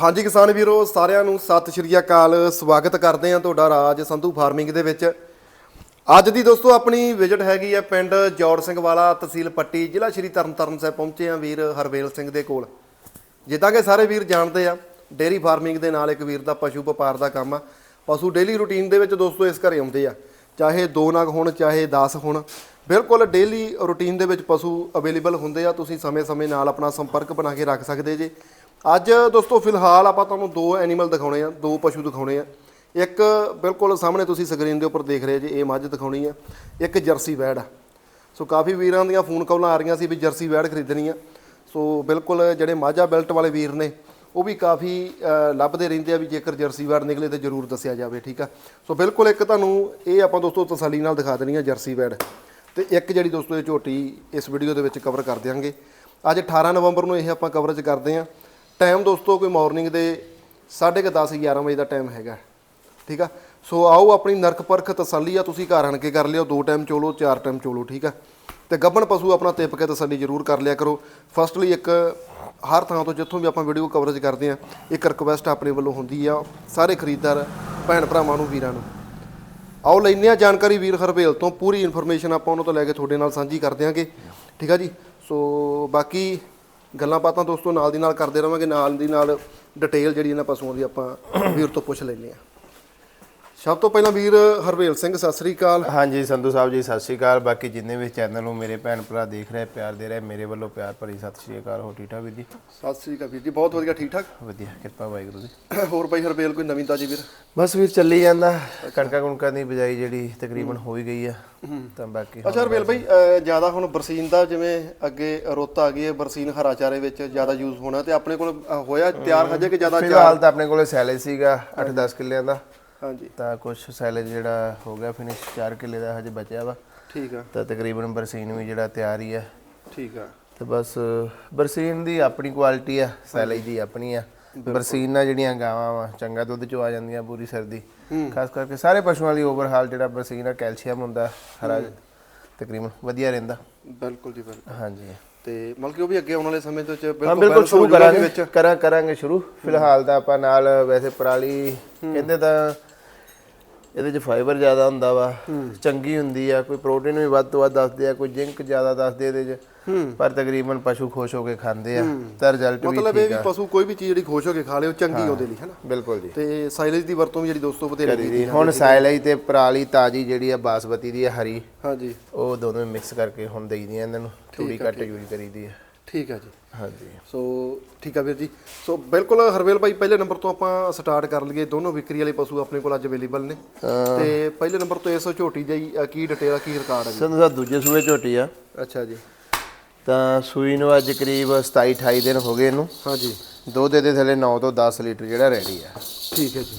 ਹਾਂਜੀ ਕਿਸਾਨ ਵੀਰੋ, ਸਾਰਿਆਂ ਨੂੰ ਸਤਿ ਸ਼੍ਰੀ ਅਕਾਲ। ਸਵਾਗਤ ਕਰਦੇ ਹਾਂ ਤੁਹਾਡਾ ਰਾਜ ਸੰਧੂ ਫਾਰਮਿੰਗ ਦੇ ਵਿੱਚ। ਅੱਜ ਦੀ ਦੋਸਤੋ ਆਪਣੀ ਵਿਜ਼ਿਟ ਹੈਗੀ ਆ ਪਿੰਡ ਜੋੜ ਸਿੰਘ ਵਾਲਾ, ਤਹਿਸੀਲ ਪੱਟੀ, ਜ਼ਿਲ੍ਹਾ ਸ਼੍ਰੀ ਤਰਨਤਾਰਨ ਸਾਹਿਬ ਪਹੁੰਚੇ ਆ ਵੀਰ ਹਰਵੇਲ ਸਿੰਘ ਦੇ ਕੋਲ। ਜਿੱਦਾਂ ਕਿ ਸਾਰੇ ਵੀਰ ਜਾਣਦੇ ਆ ਡੇਰੀ ਫਾਰਮਿੰਗ ਦੇ ਨਾਲ ਇੱਕ ਵੀਰ ਦਾ ਪਸ਼ੂ ਵਪਾਰ ਦਾ ਕੰਮ ਆ। ਪਸ਼ੂ ਡੇਲੀ ਰੂਟੀਨ ਦੇ ਵਿੱਚ ਦੋਸਤੋ ਇਸ ਘਰੇ ਆਉਂਦੇ ਆ, ਚਾਹੇ ਦੋ ਨਗ ਹੋਣ, ਚਾਹੇ 10 ਹੋਣ। ਬਿਲਕੁਲ ਡੇਲੀ ਰੂਟੀਨ ਦੇ ਵਿੱਚ ਪਸ਼ੂ ਅਵੇਲੇਬਲ ਹੁੰਦੇ ਆ। ਤੁਸੀਂ ਸਮੇਂ-ਸਮੇਂ ਨਾਲ ਆਪਣਾ ਸੰਪਰਕ ਬਣਾ ਕੇ ਰੱਖ ਸਕਦੇ ਜੇ। ਅੱਜ ਦੋਸਤੋ ਫਿਲਹਾਲ ਆਪਾਂ ਤੁਹਾਨੂੰ ਦੋ ਐਨੀਮਲ ਦਿਖਾਉਣੇ ਆ, ਦੋ ਪਸ਼ੂ ਦਿਖਾਉਣੇ ਆ। ਇੱਕ ਬਿਲਕੁਲ ਸਾਹਮਣੇ ਤੁਸੀਂ ਸਕਰੀਨ ਦੇ ਉੱਪਰ ਦੇਖ ਰਹੇ ਜੇ, ਇਹ ਮੱਝ ਦਿਖਾਉਣੀ ਆ। ਇੱਕ ਜਰਸੀ ਵੈੜ ਆ। ਸੋ ਕਾਫੀ ਵੀਰਾਂ ਦੀਆਂ ਫੋਨ ਕਾਲਾਂ ਆ ਰਹੀਆਂ ਸੀ ਵੀ ਜਰਸੀ ਵੈੜ ਖਰੀਦਣੀ ਆ। ਸੋ ਬਿਲਕੁਲ ਜਿਹੜੇ ਮਾਝਾ ਬੈਲਟ ਵਾਲੇ ਵੀਰ ਨੇ, ਉਹ ਵੀ ਕਾਫੀ ਲੱਭਦੇ ਰਹਿੰਦੇ ਆ ਵੀ ਜੇਕਰ ਜਰਸੀ ਵੈੜ ਨਿਕਲੇ ਤਾਂ ਜਰੂਰ ਦੱਸਿਆ ਜਾਵੇ, ਠੀਕ ਆ? ਸੋ ਬਿਲਕੁਲ ਇੱਕ ਤੁਹਾਨੂੰ ਇਹ ਆਪਾਂ ਦੋਸਤੋ ਤਸੱਲੀ ਨਾਲ ਦਿਖਾ ਦੇਣੀ ਆ ਜਰਸੀ ਵੈੜ। ਤੇ ਇੱਕ ਜਿਹੜੀ ਦੋਸਤੋ ਇਹ ਝੋਟੀ ਇਸ ਵੀਡੀਓ ਦੇ ਵਿੱਚ ਕਵਰ ਕਰ ਦਿਆਂਗੇ। ਅੱਜ 18 ਨਵੰਬਰ ਨੂੰ ਇਹ ਆਪਾਂ ਕਵਰੇਜ ਕਰਦੇ ਆ। ਟਾਈਮ ਦੋਸਤੋ, ਕੋਈ ਮਾਰਨਿੰਗ ਦੇ 10:30 11 ਵਜੇ ਦਾ ਟਾਈਮ ਹੈਗਾ। ਠੀਕ ਆ? ਸੋ ਆਓ ਆਪਣੀ ਨਰਕ ਪਰਖ ਤਸੱਲੀ ਆ, ਤੁਸੀਂ ਘਰ ਆਣ ਕੇ ਕਰ ਲਿਓ, ਦੋ ਟਾਈਮ ਚੋਲੋ, ਚਾਰ ਟਾਈਮ ਚੋਲੋ, ਠੀਕ ਆ? ਤੇ ਗੱਬਣ ਪਸ਼ੂ ਆਪਣਾ ਤਿਪ ਕੇ ਤਸੱਲੀ ਜ਼ਰੂਰ ਕਰ ਲਿਆ ਕਰੋ। ਫਸਟਲੀ ਇੱਕ, ਹਰ ਥਾਂ ਤੋਂ ਜਿੱਥੋਂ ਵੀ ਆਪਾਂ ਵੀਡੀਓ ਕਵਰੇਜ ਕਰਦੇ ਆ, ਇੱਕ ਰਿਕਵੈਸਟ ਆਪਣੇ ਵੱਲੋਂ ਹੁੰਦੀ ਆ, ਸਾਰੇ ਖਰੀਦਦਾਰ, ਭੈਣ ਭਰਾਵਾਂ ਨੂੰ, ਵੀਰਾਂ ਨੂੰ। ਆਓ ਲੈਂਦੇ ਆ ਜਾਣਕਾਰੀ, ਵੀਰ ਹਰਵੇਲ ਤੋਂ, ਪੂਰੀ ਇਨਫੋਰਮੇਸ਼ਨ ਆਪਾਂ ਉਹਨਾਂ ਤੋਂ ਲੈ ਕੇ ਤੁਹਾਡੇ ਨਾਲ ਸਾਂਝੀ ਕਰ ਦਿਆਂਗੇ। ਠੀਕ ਆ ਜੀ? ਸੋ ਬਾਕੀ ਗੱਲਾਂ ਬਾਤਾਂ ਦੋਸਤੋ ਨਾਲ ਦੀ ਨਾਲ ਕਰਦੇ ਰਵਾਂਗੇ, ਨਾਲ ਦੀ ਨਾਲ ਡਿਟੇਲ ਜਿਹੜੀ ਇਹਨਾਂ ਪਸ਼ੂਆਂ ਦੀ ਆਪਾਂ ਵੀਰ ਤੋਂ ਪੁੱਛ ਲੈਂਦੇ ਆ ਸਭ ਤੋਂ ਪਹਿਲਾਂ ਵੀਰ ਹਰਵੇਲ ਸਿੰਘ ਸਤਿ ਸ੍ਰੀ ਅਕਾਲ। ਹਾਂਜੀ ਸੰਧੂ ਸਾਹਿਬ ਜੀ ਸਤਿ ਸ਼੍ਰੀ ਅਕਾਲ। ਬਾਕੀ ਜਿੰਨੇ ਵੀ ਚੈਨਲ ਨੂੰ ਮੇਰੇ ਭੈਣ ਭਰਾ ਦੇਖ ਰਹੇ ਪਿਆਰ ਦੇ ਰਹੇ ਮੇਰੇ ਵੱਲੋਂ ਪਿਆਰ ਭਰੀ ਸਤਿ ਸ਼੍ਰੀ ਅਕਾਲ। ਹੋ ਠੀਕ ਠਾਕ ਵੀਰ ਜੀ? ਸਤਿ ਸ੍ਰੀ ਅਕਾਲ ਵੀਰ ਜੀ ਬਹੁਤ ਵਧੀਆ ਠੀਕ ਠਾਕ? ਵਧੀਆ ਕਿਰਪਾ ਵਾਹਿਗੁਰੂ ਦੀ ਹੋਰ ਬਾਈ ਹਰਵੇਲ ਕੋਈ ਨਵੀਂ ਤਾਜੀ ਵੀਰ? ਬਸ ਵੀਰ ਚੱਲੀ ਜਾਂਦਾ। ਕਣਕਾਂ ਕੁਣਕਾਂ ਦੀ ਬਿਜਾਈ ਜਿਹੜੀ ਤਕਰੀਬਨ ਹੋ। ਹੀ ਗਈ ਆ ਤਾਂ ਬਾਕੀ ਅੱਛਾ ਹਰਵੇਲ ਬਾਈ ਜ਼ਿਆਦਾ ਹੁਣ ਬਰਸੀਨ ਦਾ ਜਿਵੇਂ ਅੱਗੇ ਰੁੱਤ ਆ ਗਈ ਹੈ ਬਰਸੀਨ ਹਰਾ ਚਾਰੇ ਵਿੱਚ ਜ਼ਿਆਦਾ ਯੂਜ਼ ਹੋਣਾ ਤੇ ਆਪਣੇ ਕੋਲ ਹੋਇਆ ਤਿਆਰ ਹਜੇ ਕਿ ਜ਼ਿਆਦਾ ਫਿਲਹਾਲ ਤਾਂ ਆਪਣੇ ਕੋਲੇ ਸੈਲੇਜ ਸੀਗਾ 8-10 ਕਿੱਲਿਆਂ ਦਾ। ਹਾਂਜੀ। ਤਾਂ ਕੁਝ ਸੈਲੇਜ ਜਿਹੜਾ ਹੋ ਗਿਆ ਫਿਨਿਸ਼ 4 ਕਿੱਲੇ ਦਾ ਹਜੇ ਬਚਿਆ ਵਾ। ਠੀਕ ਆ। ਤਾਂ ਤਕਰੀਬਨ ਬਰਸੀਨ ਵੀ ਜਿਹੜਾ ਤਿਆਰ ਹੀ ਆ। ਠੀਕ ਆ। ਤੇ ਬਸ ਬਰਸੀਨ ਦੀ ਆਪਣੀ ਕੁਆਲਿਟੀ ਆ ਸੈਲੇਜ ਦੀ ਆਪਣੀ ਆ। ਬਰਸੀਨ ਨਾਲ ਜਿਹੜੀਆਂ ਗਾਵਾਂ ਵਾ ਚੰਗਾ ਦੁੱਧ ਚੋ ਆ ਜਾਂਦੀਆਂ ਪੂਰੀ ਸਰਦੀ ਖਾਸ ਕਰਕੇ ਸਾਰੇ ਪਸ਼ੂਆਂ ਲਈ ਓਵਰਹਾਲ ਜਿਹੜਾ ਬਰਸੀਨ ਆ ਕੈਲਸ਼ੀਅਮ ਹੁੰਦਾ ਹਰਾ ਤਕਰੀਬਨ ਵਧੀਆ ਰਹਿੰਦਾ। ਬਿਲਕੁਲ ਜੀ ਬਿਲਕੁਲ। ਹਾਂਜੀ। ਤੇ ਮਤਲਬ ਕਿ ਉਹ ਵੀ ਅੱਗੇ ਆਉਣ ਵਾਲੇ ਸਮੇਂ ਵਿੱਚ ਹਾਂ ਬਿਲਕੁਲ ਸ਼ੁਰੂ ਕਰਾਂਗੇ ਕਰਾਂ ਕਰਾਂਗੇ ਸ਼ੁਰੂ। ਫਿਲਹਾਲ ਤਾਂ ਆਪਾਂ ਨਾਲ ਵੈਸੇ ਪਰਾਲੀ ਕਹਿੰਦੇ ਤਾਂ ਇਹਦੇ 'ਚ ਫਾਈਬਰ ਜ਼ਿਆਦਾ ਹੁੰਦਾ ਵਾ ਚੰਗੀ ਹੁੰਦੀ ਆ ਕੋਈ ਪ੍ਰੋਟੀਨ ਵੀ ਵੱਧ ਤੋਂ ਵੱਧ ਦੱਸਦੇ ਆ ਕੋਈ ਜ਼ਿੰਕ ਜ਼ਿਆਦਾ ਦੱਸਦੇ ਇਹਦੇ 'ਚ। ਪਰ ਤਕਰੀਬਨ ਪਸ਼ੂ ਖੁਸ਼ ਹੋ ਕੇ ਖਾਂਦੇ ਆ ਤਾਂ ਰਿਜ਼ਲਟ ਵੀ ਮਤਲਬ ਇਹ ਵੀ ਪਸ਼ੂ ਕੋਈ ਵੀ ਚੀਜ਼ ਜਿਹੜੀ ਖੁਸ਼ ਹੋ ਕੇ ਖਾ ਲਿਓ ਚੰਗੀ ਉਹਦੇ ਲਈ ਹੈਨਾ? ਬਿਲਕੁਲ ਜੀ। ਤੇ ਸਾਈਲੇਜ ਦੀ ਵਰਤੋਂ ਵੀ ਜਿਹੜੀ ਦੋਸਤੋ ਕੀਤੀ ਜੀ ਹੁਣ ਸਾਇਲਾਈ ਤੇ ਪਰਾਲੀ ਤਾਜੀ ਜਿਹੜੀ ਆ ਬਾਸਮਤੀ ਦੀ ਹਰੀ। ਹਾਂਜੀ। ਉਹ ਦੋਨੋਂ ਮਿਕਸ ਕਰਕੇ ਹੁਣ ਦੇਈਦੀਆਂ ਇਹਨਾਂ ਨੂੰ ਥੋੜੀ ਘੱਟ ਯੂਜ਼ ਕਰੀਦੀ ਆ। ਠੀਕ ਆ ਜੀ। ਹਾਂਜੀ। ਸੋ ਠੀਕ ਆ ਵੀਰ ਜੀ। ਸੋ ਬਿਲਕੁਲ ਹਰਵੇਲ ਭਾਈ ਪਹਿਲੇ ਨੰਬਰ ਤੋਂ ਆਪਾਂ ਸਟਾਰਟ ਕਰ ਲਈਏ। ਦੋਨੋਂ ਵਿਕਰੀ ਵਾਲੇ ਪਸ਼ੂ ਆਪਣੇ ਕੋਲ ਅੱਜ ਅਵੇਲੇਬਲ ਨੇ। ਤੇ ਪਹਿਲੇ ਨੰਬਰ ਤੋਂ ਇਸ ਝੋਟੀ ਜਾਈ ਕੀ ਡਿਟੇਲ ਆ ਕੀ ਰਿਕਾਰਡ ਆ ਜੀ? ਸੰਧੂ ਸਾਹਿਬ ਦੂਜੇ ਸੂਏ ਝੋਟੀ ਆ। ਅੱਛਾ ਜੀ। ਤਾਂ ਸੂਈ ਨੂੰ ਅੱਜ ਕਰੀਬ 27 28 ਦਿਨ ਹੋ ਗਏ ਇਹਨੂੰ। ਹਾਂਜੀ ਦੁੱਧ ਦੇ ਥੱਲੇ 9 ਤੋਂ 10 ਲੀਟਰ ਜਿਹੜਾ ਰੈਡੀ ਆ। ਠੀਕ ਹੈ ਜੀ।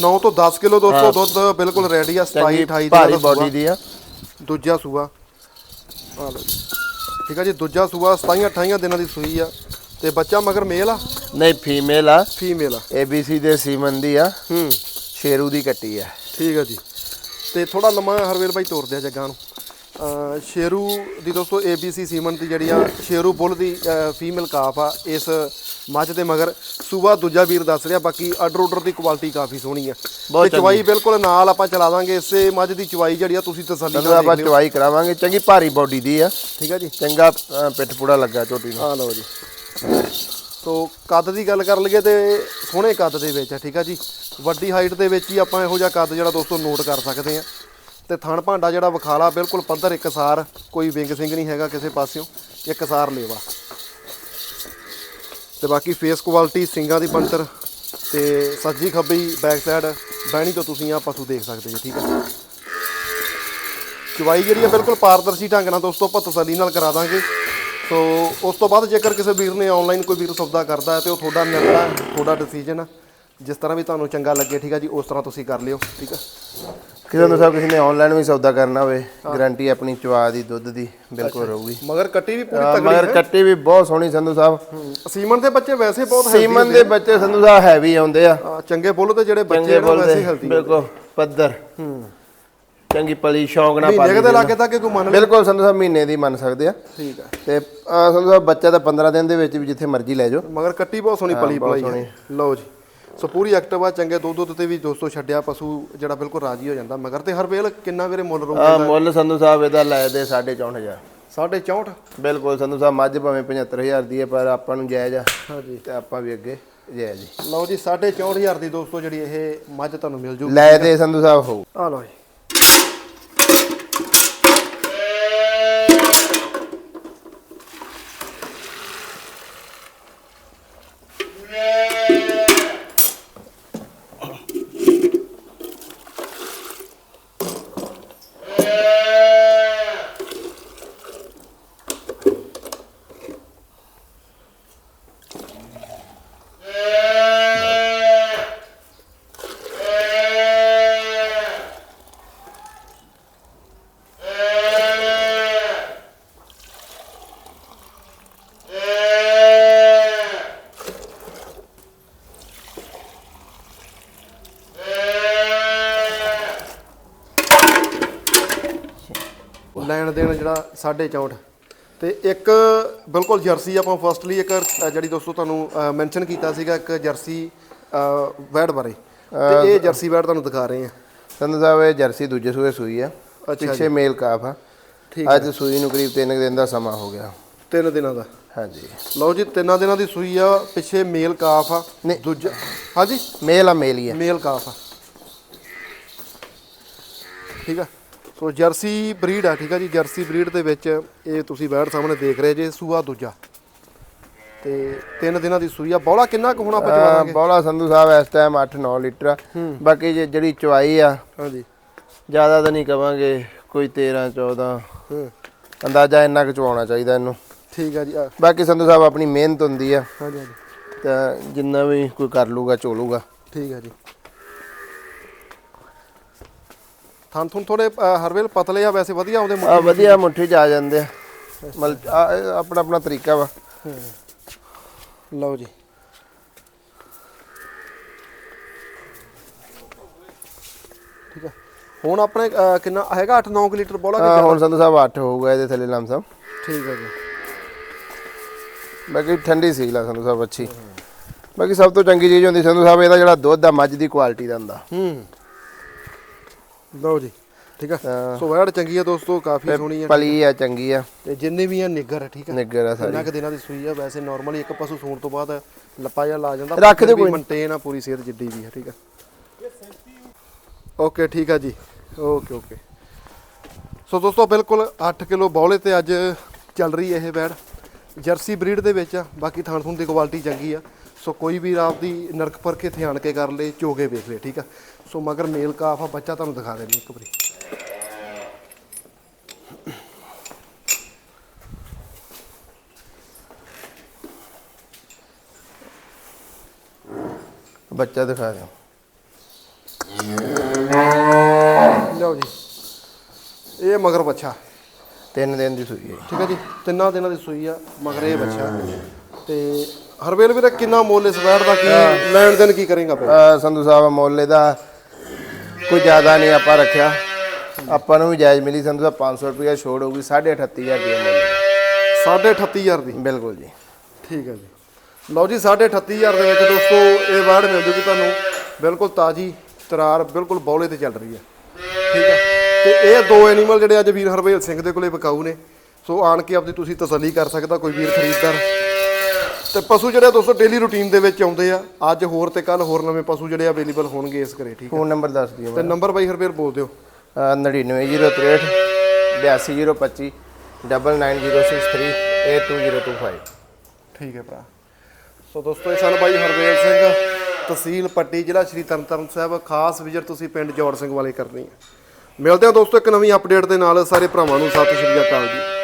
9 ਤੋਂ 10 ਕਿਲੋ ਦੋਸਤੋ ਦੁੱਧ ਬਿਲਕੁਲ ਰੈਡੀ ਆ 27 28 ਭਾਰੀ ਦਾ ਬਾਡੀ ਦੀ ਆ। ਦੂਜਾ ਸੂਆ। ਆ ਲਓ ਜੀ। ਠੀਕ ਆ ਜੀ ਦੂਜਾ ਸੂਆ 27 28 ਦਿਨਾਂ ਦੀ ਸੂਈ ਆ। ਤੇ ਬੱਚਾ ਮਗਰ ਮੇਲ ਆ? ਨਹੀਂ ਫੀਮੇਲ ਆ। ਫੀਮੇਲ ਆ। ABC ਦੇ ਸੀਮਨ ਦੀ ਆ। ਹੂੰ। ਸ਼ੇਰੂ ਦੀ ਕੱਟੀ ਆ। ਠੀਕ ਆ ਜੀ। ਤੇ ਥੋੜਾ ਲੰਮਾ ਹਰਵੇਲ ਭਾਈ ਤੋਰ ਦਿਆ ਜੱਗਾਂ ਨੂੰ। ਸ਼ੇਰੂ ਦੀ ਦੋਸਤੋ ABC ਸੀਮਨ ਦੀ ਜਿਹੜੀ ਆ ਸ਼ੇਰੂ ਬੁੱਲ ਦੀ ਫੀਮੇਲ ਕਾਫ ਆ ਇਸ ਮੱਝ ਦੇ ਮਗਰ ਸੂਬਾ ਦੂਜਾ ਵੀਰ ਦੱਸ ਰਿਹਾ ਬਾਕੀ ਆਰਡਰ ਆਰਡਰ ਦੀ ਕੁਆਲਿਟੀ ਕਾਫੀ ਸੋਹਣੀ ਆ। ਤੇ ਚਵਾਈ ਬਿਲਕੁਲ ਨਾਲ ਆਪਾਂ ਚਲਾ ਦਾਂਗੇ ਇਸੇ ਮੱਝ ਦੀ ਚਵਾਈ ਜਿਹੜੀ ਆ ਤੁਸੀਂ ਤਸੱਲੀ ਨਾਲ ਆਪਾਂ ਚਵਾਈ ਕਰਾਵਾਂਗੇ ਚੰਗੀ ਭਾਰੀ ਬਾਡੀ ਦੀ ਆ। ਠੀਕ ਆ ਜੀ। ਚੰਗਾ ਪਿੱਠ ਪੂੜਾ ਲੱਗਾ ਝੋਟੀ ਨੂੰ। ਆ ਲਓ ਜੀ। ਸੋ ਕੱਦ ਦੀ ਗੱਲ ਕਰ ਲਈਏ ਤੇ ਸੋਹਣੇ ਕੱਦ ਦੇ ਵਿੱਚ ਆ ਠੀਕ ਆ ਜੀ। ਵੱਡੀ ਹਾਈਟ ਦੇ ਵਿੱਚ ਹੀ ਆਪਾਂ ਇਹੋ ਜਿਹਾ ਕੱਦ ਜਿਹੜਾ ਦੋਸਤੋ ਨੋਟ ਕਰ ਸਕਦੇ ਆ। ਤੇ ਥਣ ਭਾਂਡਾ ਜਿਹੜਾ ਵਿਖਾਲਾ ਬਿਲਕੁਲ ਪੱਧਰ ਇੱਕਸਾਰ ਕੋਈ ਵਿੰਗ ਸਿੰਘ ਨਹੀਂ ਹੈਗਾ ਕਿਸੇ ਪਾਸਿਓਂ ਇੱਕਸਾਰ ਲੇਵਾ। ਤੇ ਬਾਕੀ ਫੇਸ ਕੁਆਲਿਟੀ ਸਿੰਗਾਂ ਦੀ ਪੰਤਰ ਤੇ ਸੱਜੀ ਖੱਬੀ ਬੈਕ ਸਾਈਡ ਬਹਿਣੀ ਤੋਂ ਤੁਸੀਂ ਆ ਪਸ਼ੂ ਦੇਖ ਸਕਦੇ ਜੀ ਠੀਕ ਹੈ। ਚਵਾਈ ਜਿਹੜੀ ਆ ਬਿਲਕੁਲ ਪਾਰਦਰਸ਼ੀ ਢੰਗ ਨਾਲ ਦੋਸਤੋ ਆਪਾਂ ਤਸੱਲੀ ਨਾਲ ਕਰਾ ਦਾਂਗੇ। ਸੋ ਉਸ ਤੋਂ ਬਾਅਦ ਜੇਕਰ ਕਿਸੇ ਵੀਰ ਨੇ ਆਨਲਾਈਨ ਕੋਈ ਵੀਰ ਸੌਦਾ ਕਰਦਾ ਹੈ ਤੇ ਉਹ ਤੁਹਾਡਾ ਨਿਰਣਾ, ਤੁਹਾਡਾ ਡਿਸੀਜਨ ਜਿਸ ਤਰ੍ਹਾਂ ਵੀ ਤੁਹਾਨੂੰ ਚੰਗਾ ਲੱਗੇ, ਠੀਕ ਆ ਜੀ, ਉਸ ਤਰ੍ਹਾਂ ਤੁਸੀਂ ਕਰ ਲਿਓ, ਠੀਕ ਆ। ਕਿਸੇ ਨੂੰ ਸਾਹਿਬ ਕਿਸੇ ਨੇ ਆਨਲਾਈਨ ਵੀ ਸੌਦਾ ਕਰਨਾ ਹੋਵੇ ਗਾਰੰਟੀ ਆਪਣੀ ਚਵਾ ਦੀ ਦੁੱਧ ਦੀ ਬਿਲਕੁਲ ਰਹੂਗੀ। ਮਗਰ ਕੱਟੀ ਵੀ ਪੂਰੀ ਅ, ਤਗੜੀ ਮਗਰ ਕੱਟੀ ਵੀ ਬਹੁਤ ਸੋਹਣੀ ਸੰਧੂ ਸਾਹਿਬ। ਸੀਮਨ ਦੇ ਬੱਚੇ ਵੈਸੇ ਬਹੁਤ healthy ਸੀਮਨ ਦੇ ਬੱਚੇ ਸੰਧੂ ਸਾਹਿਬ ਹੈਵੀ ਆਉਂਦੇ ਆ। ਚੰਗੇ ਬੁੱਲ ਤੇ ਜਿਹੜੇ ਬੱਚੇ ਵੈਸੇ ਹੈਲਦੀ ਬਿਲਕੁਲ ਪੱਧਰ। ਚੰਗੀ ਪਲੀ ਸ਼ੌਂਕ ਨਾਲ ਮਹੀਨੇ ਪਾਲੀ ਕੁ ਦੇ ਲਾਗੇ ਤੱਕ ਕੋਈ ਮੰਨ ਬਿਲਕੁਲ ਸੰਧੂ ਸਾਹਿਬ ਮਹੀਨੇ ਦੀ ਮੰਨ ਸਕਦੇ ਆ। ਠੀਕ ਆ। ਤੇ ਸੰਧੂ ਸਾਹਿਬ ਬੱਚਾ ਤਾਂ 15 ਦਿਨ ਦੇ ਵਿੱਚ ਵੀ ਜਿੱਥੇ ਮਰਜ਼ੀ ਲੈ ਜਾਓ। ਮਗਰ ਕੱਟੀ ਬਹੁਤ ਸੋਹਣੀ ਪਲੀ ਪਲਾਈ ਲਓ ਜੀ। ਸੋ ਪੂਰੀ ਐਕਟਿਵ ਚੰਗੇ ਦੁੱਧ ਦੁੱਧ ਤੇ ਵੀ ਦੋਸਤੋ ਛੱਡਿਆ ਪਸ਼ੂ ਜਿਹੜਾ ਬਿਲਕੁਲ ਰਾਜੀ ਹੋ ਜਾਂਦਾ। ਮਗਰ ਤੇ ਹਰ ਵੇਲ ਕਿੰਨਾ ਵੀਰੇ ਮੁੱਲ ਰਹੂਗਾ ਆ ਮੁੱਲ ਸੰਧੂ ਸਾਹਿਬ ਇਹਦਾ ਲੈ ਦੇ 64000 64 ਬਿਲਕੁਲ ਸੰਧੂ ਸਾਹਿਬ ਮੱਝ ਭਾਵੇਂ 75000 ਦੀ ਹੈ ਪਰ ਆਪਾਂ ਨੂੰ ਜਾਇਜ਼ ਆ। ਹਾਂਜੀ। ਤੇ ਆਪਾਂ ਵੀ ਅੱਗੇ ਜਾਇਜ਼ ਹੀ। ਲਓ ਜੀ 64000 ਦੀ ਦੋਸਤੋ ਜਿਹੜੀ ਇਹ ਮੱਝ ਤੁਹਾਨੂੰ ਮਿਲ ਜੂ ਲੈ ਦੇ ਸੰਧੂ ਸਾਹਿਬ ਹੋਊ। ਆ ਲਓ ਜੀ। ਦੇਣ ਜਿਹੜਾ 64 ਤੇ ਇੱਕ ਬਿਲਕੁਲ ਜਰਸੀ ਆਪਾਂ ਫਸਟਲੀ ਇੱਕ ਜਿਹੜੀ ਦੋਸਤੋ ਤੁਹਾਨੂੰ ਮੈਂਸ਼ਨ ਕੀਤਾ ਸੀਗਾ ਇੱਕ ਜਰਸੀ ਵੈੜ ਬਾਰੇ। ਤੇ ਇਹ ਜਰਸੀ ਵੈੜ ਤੁਹਾਨੂੰ ਦਿਖਾ ਰਹੇ ਆ ਸੰਧੂ ਸਾਹਿਬ ਇਹ ਜਰਸੀ ਦੂਜੇ ਸੂਏ ਸੂਈ ਆ। ਪਿੱਛੇ ਮੇਲ ਕਾਫ ਆ। ਠੀਕ ਅੱਜ ਸੂਈ ਨੂੰ ਕਰੀਬ 3 ਦਿਨ ਦਾ ਸਮਾਂ ਹੋ ਗਿਆ। ਤਿੰਨ ਦਿਨਾਂ ਦਾ। ਹਾਂਜੀ। ਲਓ ਜੀ ਤਿੰਨਾਂ ਦਿਨਾਂ ਦੀ ਸੂਈ ਆ ਪਿੱਛੇ ਮੇਲ ਕਾਫ ਆ ਨਹੀਂ। ਦੂਜਾ ਹਾਂਜੀ? ਮੇਲ ਆ ਮੇਲ ਹੀ ਆ। ਮੇਲ ਕਾਫ ਆ। ਠੀਕ ਆ। ਸੋ ਜਰਸੀ ਬਰੀਡ ਆ ਠੀਕ ਆ ਜੀ? ਜਰਸੀ ਬਰੀਡ ਦੇ ਵਿੱਚ ਇਹ ਤੁਸੀਂ ਬੈੜ ਸਾਹਮਣੇ ਦੇਖ ਰਹੇ ਜੇ ਸੂਆ ਦੂਜਾ। ਤੇ ਤਿੰਨ ਦਿਨਾਂ ਦੀ ਸੂਈ ਆ। ਬੌਲਾ ਕਿੰਨਾ ਕੁ ਹੋਣਾ ਆਪਾਂ ਚਵਾਵਾਂਗੇ ਬੌਲਾ ਸੰਧੂ ਸਾਹਿਬ ਇਸ ਟਾਈਮ 8-9 ਲੀਟਰ ਆ। ਬਾਕੀ ਜੇ ਜਿਹੜੀ ਚਵਾਈ ਆ ਹਾਂਜੀ। ਜ਼ਿਆਦਾ ਤਾਂ ਨਹੀਂ ਕਵਾਂਗੇ ਕੋਈ 13 14 ਹੂੰ। ਅੰਦਾਜ਼ਾ ਇੰਨਾ ਕੁ ਚਵਾਉਣਾ ਚਾਹੀਦਾ ਇਹਨੂੰ। ਠੀਕ ਆ ਜੀ ਬਾਕੀ ਸੰਧੂ ਸਾਹਿਬ ਆਪਣੀ ਮਿਹਨਤ ਹੁੰਦੀ ਆ। ਹਾਂਜੀ ਹਾਂਜੀ। ਤਾਂ ਜਿੰਨਾ ਵੀ ਕੋਈ ਕਰ ਲੂਗਾ ਚੋਲੂਗਾ ਠੀਕ ਆ ਜੀ। ਥਾਂ ਥੁਣ ਥੋੜੇ ਹਰਵੇਲ ਪਤਲੇ ਆ ਵੈਸੇ ਵਧੀਆ ਆਉਂਦੇ ਆ ਵਧੀਆ ਮੁੱਠੀ ਚ ਆ ਜਾਂਦੇ ਆ। ਮਲ ਆਪਣਾ ਆਪਣਾ ਤਰੀਕਾ ਵਾ। ਲਓ ਜੀ। ਠੀਕ ਆ। ਹੁਣ ਆਪਣੇ ਕਿੰਨਾ ਹੈਗਾ 8-9 ਲੀਟਰ ਬੋਲਾ ਆ, ਹੁਣ ਸੰਧੂ ਸਾਹਿਬ 8 ਹੋਊਗਾ ਇਹਦੇ ਥੱਲੇ ਲਮਸਮ। ਠੀਕ ਆ ਜੀ। ਬਾਕੀ ਠੰਡੀ ਸੀਲ ਆ ਸੰਧੂ ਸਾਹਿਬ ਅੱਛੀ। ਬਾਕੀ ਸਭ ਤੋਂ ਚੰਗੀ ਚੀਜ਼ ਹੁੰਦੀ ਸੰਧੂ ਸਾਹਿਬ ਇਹਦਾ ਜਿਹੜਾ ਦੁੱਧ ਆ ਮੱਝ ਦੀ ਕੁਆਲਿਟੀ ਦਾ ਹੁੰਦਾ। ਹੂੰ। ਲਓ ਜੀ ਠੀਕ ਆ। ਸੋ ਵੈੜ ਚੰਗੀ ਆ ਦੋਸਤੋ ਕਾਫੀ ਸੋਹਣੀ ਆ ਪਲੀ ਆ? ਚੰਗੀ ਆ। ਤੇ ਜਿੰਨੇ ਵੀ ਆ ਨਿੱਗਰ ਠੀਕ ਆ? ਨਿੱਗਰ ਆ ਸਾਰੀ। ਇੰਨਾ ਕੁ ਦਿਨਾਂ ਦੀ ਸੂਈ ਆ ਵੈਸੇ ਨਾਰਮਲੀ ਇੱਕ ਪਸ਼ੂ ਸੂਣ ਤੋਂ ਬਾਅਦ ਲੱਪਾ ਜਿਹਾ ਲਾ ਜਾਂਦਾ ਰੱਖ ਦਿਓ ਕੋਈ। ਮੇਨਟੇਨ ਆ ਪੂਰੀ ਸਿਹਤ ਜਿੱਡੀ ਵੀ ਆ ਠੀਕ ਆ? ਓਕੇ ਠੀਕ ਆ ਜੀ। Okay okay. ਸੋ ਦੋਸਤੋ ਬਿਲਕੁਲ 8 ਕਿਲੋ ਬੌਲੇ ਤੇ ਅੱਜ ਚੱਲ ਰਹੀ ਇਹ ਬੈੜ ਜਰਸੀ ਬਰੀਡ ਦੇ ਵਿੱਚ ਆ ਬਾਕੀ ਥਾਣ ਥੂਣ ਦੀ ਕੁਆਲਿਟੀ ਚੰਗੀ ਆ। ਸੋ ਕੋਈ ਵੀ ਆਪ ਦੀ ਨਰਕ ਪਰਖੇ ਧਿਆਨ ਕੇ ਕਰ ਲੇ ਚੋਗੇ ਵੇਖ ਲੇ ਠੀਕ ਆ? ਸੋ ਮਗਰ ਮੇਲ ਕਾਫ ਆ ਬੱਚਾ ਤੁਹਾਨੂੰ ਦਿਖਾ ਦੇਣੀ ਇੱਕ ਵਾਰੀ। ਬੱਚਾ ਦਿਖਾ ਦਿਓ। ਲਓ ਜੀ। ਇਹ ਮਗਰ ਬੱਚਾ। ਤਿੰਨ ਦਿਨ ਦੀ ਸੂਈ ਹੈ। ਠੀਕ ਹੈ ਜੀ? ਤਿੰਨਾਂ ਦਿਨਾਂ ਦੀ ਸੂਈ ਆ ਮਗਰ ਇਹ ਬੱਚਾ। ਤੇ ਹਰਵੇਲ ਵੀਰੇ ਕਿੰਨਾ ਮੁੱਲ ਇਸ ਵੈੜ ਦਾ? ਕੀ ਲੈਣ ਦੇਣ ਕੀ ਕਰੇਗਾ ਫਿਰ? ਸੰਧੂ ਸਾਹਿਬ ਮੁੱਲ ਇਹਦਾ ਕੋਈ ਜ਼ਿਆਦਾ ਨਹੀਂ ਆਪਾਂ ਰੱਖਿਆ। ਆਪਾਂ ਨੂੰ ਵੀ ਜਾਇਜ਼ ਮਿਲੀ ਸੰਧੂ ਸਾਹਿਬ 500 ਰੁਪਏ ਛੋੜ ਹੋਊਗੀ 38500 ਰੁਪਏ ਮੁੱਲ। 38500 ਦੀ? ਬਿਲਕੁਲ ਜੀ। ਠੀਕ ਹੈ ਜੀ। ਲਓ ਜੀ 38500 ਦੇ ਵਿੱਚ ਦੋਸਤੋ ਇਹ ਵੈੜ ਮਿਲ ਜੂਗੀ ਤੁਹਾਨੂੰ। ਬਿਲਕੁਲ ਤਾਜੀ ਤਰਾਰ ਬਿਲਕੁਲ ਬੌਲੇ ਤੇ ਚੱਲ ਰਹੀ ਹੈ। ਠੀਕ ਹੈ। ਤੇ ਇਹ ਦੋ ਐਨੀਮਲ ਜਿਹੜੇ ਅੱਜ ਵੀਰ ਹਰਵੇਲ ਸਿੰਘ ਦੇ ਕੋਲੇ ਵਿਕਾਊ ਨੇ। ਸੋ ਆਣ ਕੇ ਆਪਦੀ ਤੁਸੀਂ ਤਸੱਲੀ ਕਰ ਸਕਦਾ ਕੋਈ ਵੀਰ ਖਰੀਦਦਾਰ। ਤੇ ਪਸ਼ੂ ਜਿਹੜੇ ਦੋਸਤੋ ਡੇਲੀ ਰੂਟੀਨ ਦੇ ਵਿੱਚ ਆਉਂਦੇ ਆ। ਅੱਜ ਹੋਰ ਤੇ ਕੱਲ ਹੋਰ ਨਵੇਂ ਪਸ਼ੂ ਜਿਹੜੇ ਅਵੇਲੇਬਲ ਹੋਣਗੇ ਇਸ ਘਰੇ ਠੀਕ ਹੈ? ਫੋਨ ਨੰਬਰ ਦੱਸ ਦਿਓ ਤੇ ਨੰਬਰ ਬਾਈ ਹਰਵੇਲ ਬੋਲ ਦਿਓ। 99063 82025 99063 82025 ਠੀਕ ਹੈ ਭਰਾ। ਸੋ ਦੋਸਤੋ ਇਹ ਸਨ ਬਾਈ ਹਰਵੇਲ ਸਿੰਘ ਤਹਿਸੀਲ ਪੱਟੀ ਜ਼ਿਲ੍ਹਾ ਸ਼੍ਰੀ ਤਰਨਤਾਰਨ ਸਾਹਿਬ। ਖਾਸ ਵਿਜ਼ਿਟ ਤੁਸੀਂ ਪਿੰਡ ਜੋੜ ਸਿੰਘ ਵਾਲੇ ਕਰਨੀ ਹੈ। ਮਿਲਦੇ ਹਾਂ ਦੋਸਤੋ ਇੱਕ ਨਵੀਂ ਅਪਡੇਟ ਦੇ ਨਾਲ। ਸਾਰੇ ਭਰਾਵਾਂ ਨੂੰ ਸਤਿ ਸ਼੍ਰੀ ਅਕਾਲ ਜੀ।